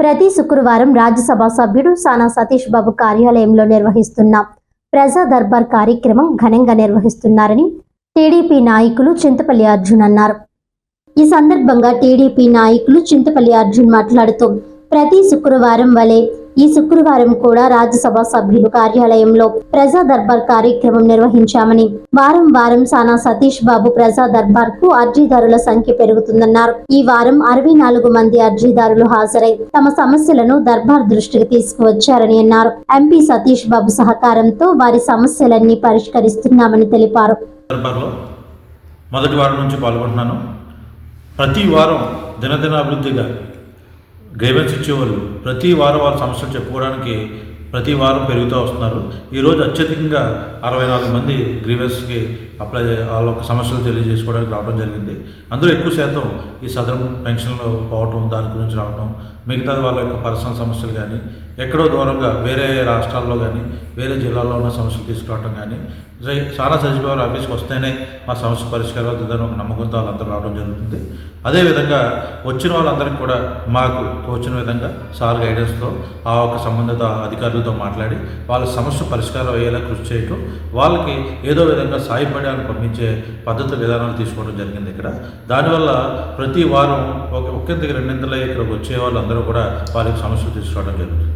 ప్రతి శుక్రవారం రాజ్యసభ సభ్యుడు సానా సతీష్ బాబు కార్యాలయంలో నిర్వహిస్తున్న ప్రజా దర్బార్ కార్యక్రమం ఘనంగా నిర్వహిస్తున్నారని టీడీపీ నాయకులు చింతపల్లి అర్జున్ అన్నారు. ఈ సందర్భంగా టీడీపీ నాయకులు చింతపల్లి అర్జున్ మాట్లాడుతూ ప్రతి శుక్రవారం వలె ఈ శుక్రవారం కూడా రాజ్యసభ సభ్యులు కార్యాలయంలో ప్రజా దర్బార్ కార్యక్రమం నిర్వహించామని వారం వారం సానా సతీష్ బాబు ప్రజా దర్బార్కు అర్జీదారుల సంఖ్య పెరుగుతుందన్నారు. ఈ వారం అరవై నాలుగు మంది అర్జీదారులు హాజరై తమ సమస్యలను దర్బార్ దృష్టికి తీసుకువచ్చారని అన్నారు. ఎంపీ సతీష్ బాబు సహకారంతో వారి సమస్యలన్నీ పరిష్కరిస్తున్నామని తెలిపారు. మొదటి వారం నుంచి పాల్గొంటున్నాను. ప్రతి వారం దినదిన అభివృద్ధిగా గ్రేవెన్స్ ఇచ్చేవాళ్ళు. ప్రతి వారం వాళ్ళ సమస్యలు చెప్పుకోవడానికి ప్రతి వారం పెరుగుతూ వస్తున్నారు. ఈరోజు అత్యధికంగా అరవై నాలుగు మంది గ్రీవెన్స్కి అప్లై వాళ్ళ యొక్క సమస్యలు తెలియజేసుకోవడానికి రావడం జరిగింది. అందులో ఎక్కువ శాతం ఈ సదరం పెన్షన్లో పోవటం దాని గురించి రావడం మిగతా వాళ్ళ యొక్క పర్సనల్ సమస్యలు కానీ ఎక్కడో దూరంగా వేరే రాష్ట్రాల్లో కానీ వేరే జిల్లాల్లో ఉన్న సమస్యలు తీసుకురావడం కానీ చాలా సారా ఆఫీస్కి వస్తేనే మా సమస్య పరిష్కారం అవుతుందని ఒక నమ్మకంతో వాళ్ళందరూ రావడం జరుగుతుంది. అదేవిధంగా వచ్చిన వాళ్ళందరికీ కూడా మాకు తోచిన విధంగా సార్ గైడెన్స్తో ఆ ఒక సంబంధిత అధికారులు అధికారులతో మాట్లాడి వాళ్ళ సమస్య పరిష్కారం అయ్యేలా కృషి చేయటం వాళ్ళకి ఏదో విధంగా సాయపడడానికి పంపించే పద్ధతి విధానాలు తీసుకోవడం జరిగింది ఇక్కడ. దానివల్ల ప్రతి వారం ఒక ఒక్కింతకి రెండింతలే ఇక్కడికి వచ్చే వాళ్ళందరూ కూడా వాళ్ళకి సమస్యలు తీసుకోవడం జరుగుతుంది.